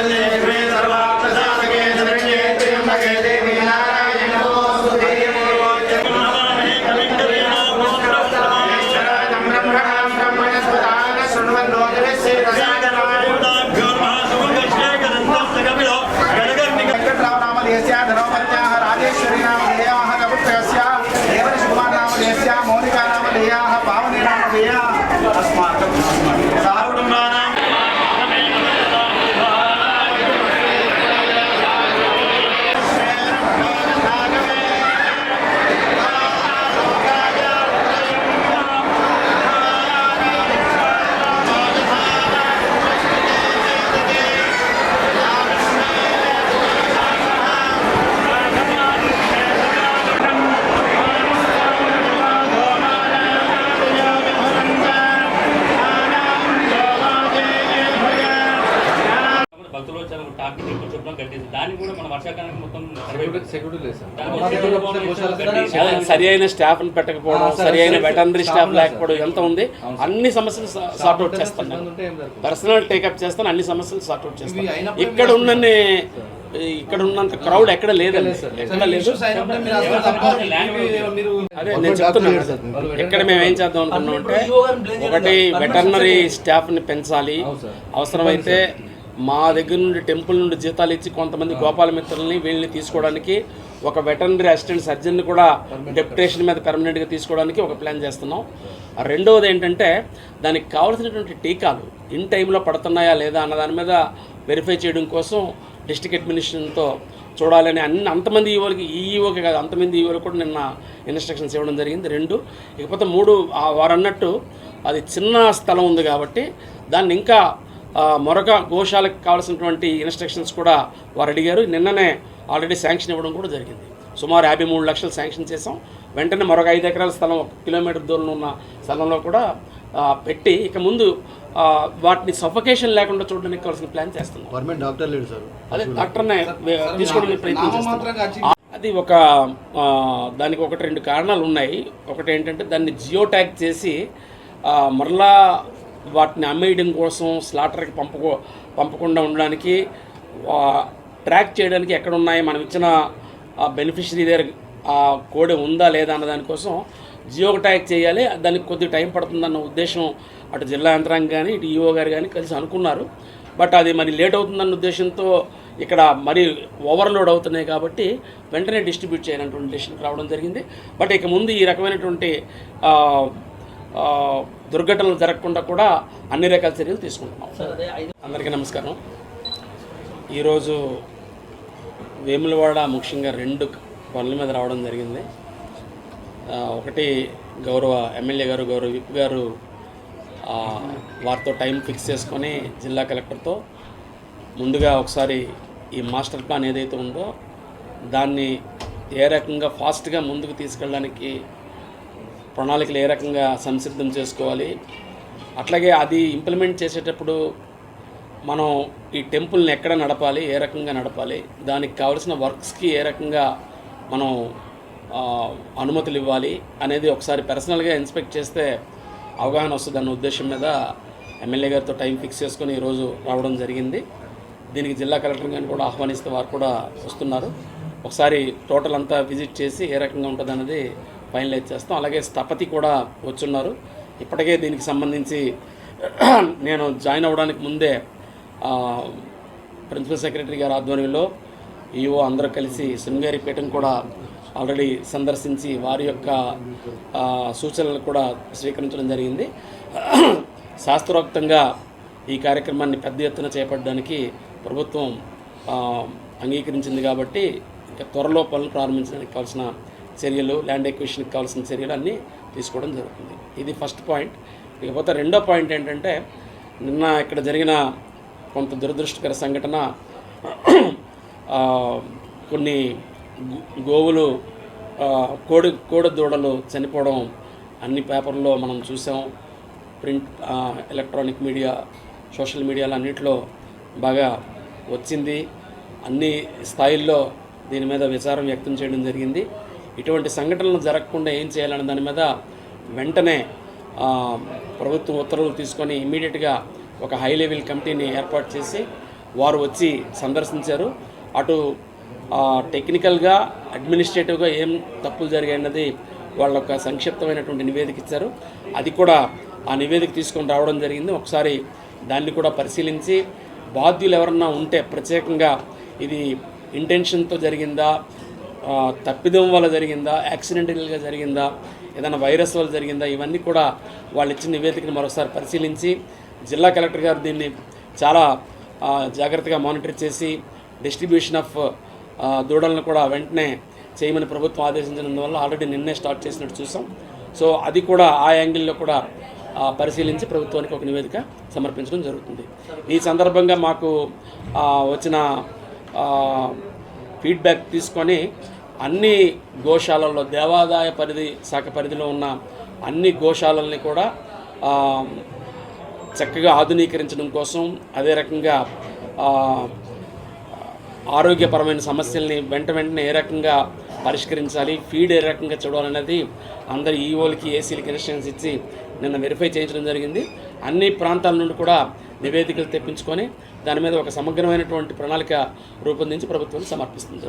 Amém. కట్టేసి దాన్ని కూడా మన వర్షాకాలానికి మొత్తం సార్. అయిన స్టాఫ్ని పెట్టకపోవడం సరే, అయిన వెటనరీ స్టాఫ్ లేకపోవడం. ఎంత ఉంది. అన్ని సమస్యలు సార్ట్ అవుట్ చేస్తాను. పర్సనల్ టేకప్ చేస్తాను అన్ని సమస్యలు సార్ట్ అవుట్ చేస్తాను ఇక్కడ ఉన్నన్ని ఇక్కడ ఉన్నంత క్రౌడ్ ఎక్కడ లేదండి. ఎక్కడ లేదు అదే నేను చెప్తున్నాను ఇక్కడ మేము ఏం చేద్దాం అనుకున్నాం అంటే ఒకటి వెటర్నరీ స్టాఫ్ని పెంచాలి. అవసరమైతే మా దగ్గర నుండి టెంపుల్ నుండి జీతాలు ఇచ్చి కొంతమంది గోపాల మిత్రుల్ని వీళ్ళని తీసుకోవడానికి ఒక వెటర్నరీ అసిస్టెంట్ సర్జన్ కూడా డెప్యుటేషన్ మీద పెర్మనెంట్గా తీసుకోవడానికి ఒక ప్లాన్ చేస్తున్నాం. ఆ రెండవది ఏంటంటే దానికి కావాల్సినటువంటి టీకాలు ఇన్ టైంలో పడుతున్నాయా లేదా అన్న దాని మీద వెరిఫై చేయడం కోసం డిస్ట్రిక్ట్ అడ్మినిస్ట్రేషన్తో చూడాలని అన్ని అంతమంది ఈవోలకి ఈ ఈవోకి కాదు అంతమంది ఈవోలకు కూడా నిన్న ఇన్స్ట్రక్షన్స్ ఇవ్వడం జరిగింది. రెండు ఇకపోతే మూడు ఆ వారు అన్నట్టు అది చిన్న స్థలం ఉంది కాబట్టి దాన్ని ఇంకా మరొక గోశాలకు కావాల్సినటువంటి ఇన్స్ట్రక్షన్స్ కూడా వారు అడిగారు. నిన్ననే ఆల్రెడీ శాంక్షన్ ఇవ్వడం కూడా జరిగింది. సుమారు యాభై మూడు లక్షలు శాంక్షన్ చేసాం వెంటనే మరొక ఐదు ఎకరాల స్థలం ఒక కిలోమీటర్ దూరంలో ఉన్న స్థలంలో కూడా పెట్టి ఇక ముందు ఆ, వాటిని సఫకేషన్ లేకుండా చూడడానికి కావాల్సిన ప్లాన్ చేస్తున్నాం. గవర్నమెంట్ డాక్టర్ లేడు సార్. అదే డాక్టర్నే తీసుకోవడానికి ప్రయత్నం అది ఒక దానికి ఒకటి రెండు కారణాలు ఉన్నాయి. ఒకటి ఏంటంటే దాన్ని జియో ట్యాగ్ చేసి మరలా వాటిని అమ్మేయడం కోసం స్లాటర్కి పంపకో పంపకుండా ఉండడానికి ట్రాక్ చేయడానికి ఎక్కడ ఉన్నాయి మనం ఇచ్చిన బెనిఫిషరీ దగ్గర ఆ కోడ్ ఉందా లేదా అన్న దానికోసం జియో ట్యాగ్ చేయాలి. దానికి కొద్ది టైం పడుతుందన్న ఉద్దేశం అటు జిల్లా యంత్రాంగం కానీ ఇటు ఈఓ గారు కానీ కలిసి అనుకున్నారు. బట్ అది మరి లేట్ అవుతుందన్న ఉద్దేశంతో ఇక్కడ మరి ఓవర్లోడ్ అవుతున్నాయి కాబట్టి వెంటనే డిస్ట్రిబ్యూట్ చేయాలన్నటువంటి డెసిషన్కి రావడం జరిగింది. బట్ ఇక ముందు ఈ రకమైనటువంటి దుర్ఘటనలు జరగకుండా కూడా అన్ని రకాల చర్యలు తీసుకుంటున్నాం. అందరికీ నమస్కారం. ఈరోజు వేములవాడ ముఖ్యంగా రెండు పనుల మీద రావడం జరిగింది. ఒకటి గౌరవ ఎమ్మెల్యే గారు గౌరవ విప్ గారు వారితో టైం ఫిక్స్ చేసుకొని జిల్లా కలెక్టర్తో ముందుగా ఒకసారి ఈ మాస్టర్ ప్లాన్ ఏదైతే ఉందో దాన్ని ఏ రకంగా ఫాస్ట్గా ముందుకు తీసుకెళ్ళడానికి ప్రణాళికలు ఏ రకంగా సంసిద్ధం చేసుకోవాలి? అట్లాగే అది ఇంప్లిమెంట్ చేసేటప్పుడు మనం ఈ టెంపుల్ని ఎక్కడ నడపాలి? ఏ రకంగా నడపాలి? దానికి కావలసిన వర్క్స్కి ఏ రకంగా మనం అనుమతులు ఇవ్వాలి అనేది ఒకసారి పర్సనల్గా ఇన్స్పెక్ట్ చేస్తే అవగాహన వస్తుంది అన్న ఉద్దేశం మీద ఎమ్మెల్యే గారితో టైం ఫిక్స్ చేసుకొని ఈరోజు రావడం జరిగింది. దీనికి జిల్లా కలెక్టర్ గారిని కూడా ఆహ్వానిస్తే వారు కూడా వస్తున్నారు. ఒకసారి టోటల్ అంతా విజిట్ చేసి ఏ రకంగా ఉంటుంది ఫైనలైజ్ చేస్తాం. అలాగే స్థపతి కూడా వచ్చున్నారు. ఇప్పటికే దీనికి సంబంధించి నేను జాయిన్ అవ్వడానికి ముందే ప్రిన్సిపల్ సెక్రటరీ గారి ఆధ్వర్యంలో ఈఓ అందరూ కలిసి శృంగేరిపేటను కూడా ఆల్రెడీ సందర్శించి వారి యొక్క సూచనలు కూడా స్వీకరించడం జరిగింది. శాస్త్రోక్తంగా ఈ కార్యక్రమాన్ని పెద్ద ఎత్తున చేపట్టడానికి ప్రభుత్వం అంగీకరించింది కాబట్టి ఇంకా త్వరలో పనులు ప్రారంభించడానికి కావాల్సిన చర్యలు ల్యాండ్ ఎక్విషన్కి కావాల్సిన చర్యలు అన్నీ తీసుకోవడం జరుగుతుంది. ఇది ఫస్ట్ పాయింట్ ఇకపోతే రెండో పాయింట్ ఏంటంటే నిన్న ఇక్కడ జరిగిన కొంత దురదృష్టకర సంఘటన కొన్ని గోవులు కోడి కోడి దూడలు చనిపోవడం అన్ని పేపర్లో మనం చూసాం. ప్రింట్ ఎలక్ట్రానిక్ మీడియా సోషల్ మీడియాలో అన్నింటిలో బాగా వచ్చింది. అన్ని స్థాయిల్లో దీని మీద విచారం వ్యక్తం చేయడం జరిగింది. ఇటువంటి సంఘటనలు జరగకుండా ఏం చేయాలనే దాని మీద వెంటనే ప్రభుత్వం ఉత్తర్వులు తీసుకొని ఇమీడియట్గా ఒక హై లెవెల్ కమిటీని ఏర్పాటు చేసి వారు వచ్చి సందర్శించారు. అటు టెక్నికల్గా అడ్మినిస్ట్రేటివ్గా ఏం తప్పులు జరిగాయన్నది వాళ్ళ ఒక సంక్షిప్తమైనటువంటి నివేదిక ఇచ్చారు. అది కూడా ఆ నివేదిక తీసుకొని రావడం జరిగింది. ఒకసారి దాన్ని కూడా పరిశీలించి బాధ్యులు ఎవరన్నా ఉంటే ప్రత్యేకంగా ఇది ఇంటెన్షన్తో జరిగిందా తప్పిదం వల్ల జరిగిందా యాక్సిడెంటల్గా జరిగిందా ఏదైనా వైరస్ వల్ల జరిగిందా ఇవన్నీ కూడా వాళ్ళు ఇచ్చిన నివేదికను మరోసారి పరిశీలించి జిల్లా కలెక్టర్ గారు దీన్ని చాలా జాగ్రత్తగా మానిటర్ చేసి డిస్ట్రిబ్యూషన్ ఆఫ్ దూడలను కూడా వెంటనే చేయమని ప్రభుత్వం ఆదేశించినందువల్ల ఆల్రెడీ నిన్నే స్టార్ట్ చేసినట్టు చూసాం. సో అది కూడా ఆ యాంగిల్లో కూడా పరిశీలించి ప్రభుత్వానికి ఒక నివేదిక సమర్పించడం జరుగుతుంది. ఈ సందర్భంగా మాకు వచ్చిన ఫీడ్బ్యాక్ తీసుకొని అన్ని గోశాలల్లో దేవాదాయ పరిధి శాఖ పరిధిలో ఉన్న అన్ని గోశాలల్ని కూడా చక్కగా ఆధునీకరించడం కోసం అదే రకంగా ఆరోగ్యపరమైన సమస్యల్ని వెంట వెంటనే ఏ రకంగా పరిష్కరించాలి ఫీడ్ ఏ రకంగా చూడాలనేది అందరి ఈఓలకి ఏసీలకి ఇన్స్ట్రక్షన్స్ ఇచ్చి నిన్న వెరిఫై చేయించడం జరిగింది. అన్ని ప్రాంతాల నుండి కూడా నివేదికలు తెప్పించుకొని దాని మీద ఒక సమగ్రమైనటువంటి ప్రణాళిక రూపొందించి ప్రభుత్వం సమర్పిస్తుంది.